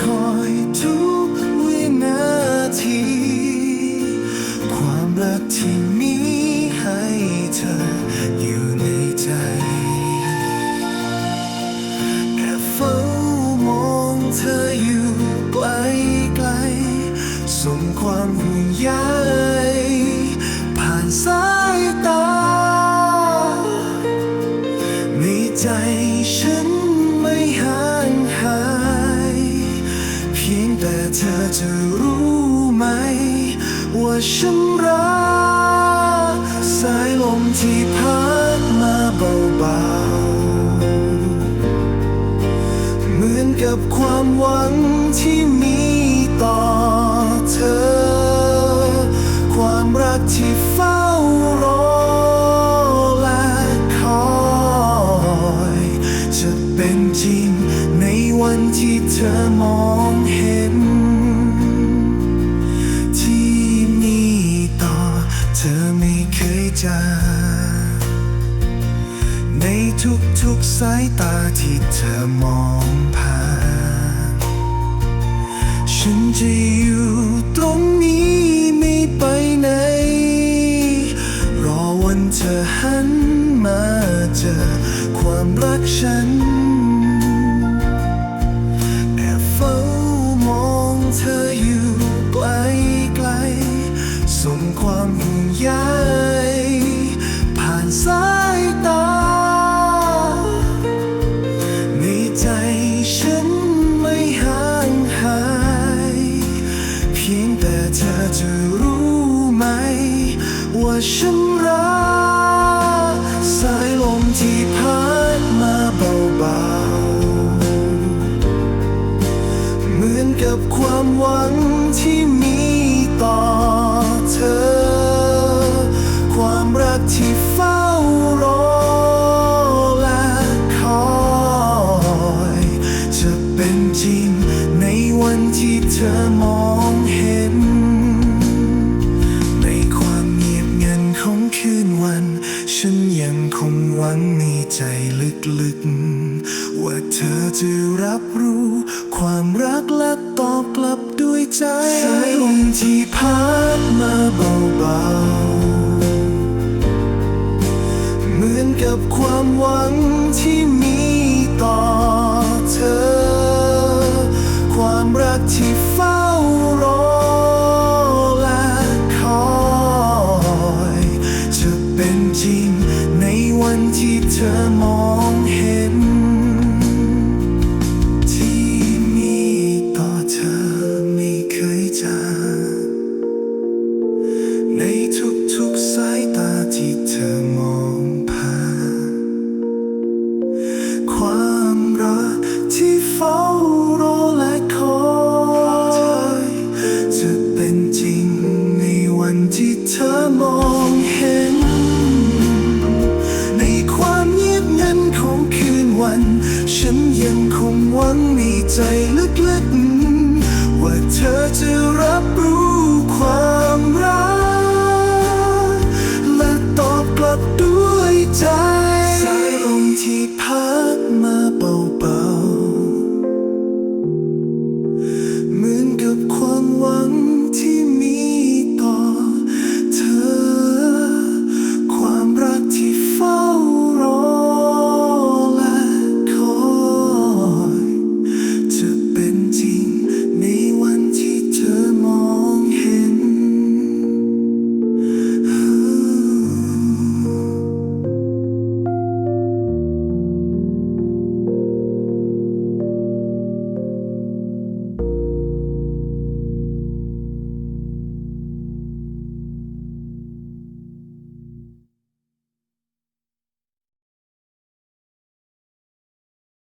คอยทุกวินาที ความรักที่มีให้เธออยู่ในใจแอบเฝ้ามองเธออยู่ไกลไกลส่งความห่วงใยผ่านสาย จะรู้ไหม ว่าฉันรักสายลมที่พัดมาเบาๆ เหมือนกับความหวังที่มีต่อเธอ ความรักที่เฝ้ารอและคอยจะเป็นจริงในวันที่เธอมองเห็น ไม่เคยจางในทุกๆสายตาที่เธอมองผ่าน ฉันจะอยู่ตรงนี้ไม่ไปไหน รอวันเธอหันมาเจอ ความรักฉัน งความห่วงใยผ่านสายตา ในใจฉันไม่ห่างหาย เพียงแต่เธอจะรู้ไหม ว่าฉันรักสายลมที่พัดมาเบาๆ เหมือนกับความหวังที่มี เป็นจริง ในวันที่เธอมองเห็น ในความเงียบงันของคืนวัน ฉันยังคงหวังในใจลึกๆ ว่าเธอจะรับรู้ ความรักและตอบกลับด้วยใจสายลมที่พัดมาเบาๆ เหมือนกับความหวัง จริง ในวันที่เธอมองเห็น ที่มีต่อเธอไม่เคยจางในทุกๆสายตาที่เธอมองผ่านความรักที่เฝ้ารอและคอยจะเป็นจริงในวันที่เธอมองเห็น วัน ฉันยังคงหวังในใจลึก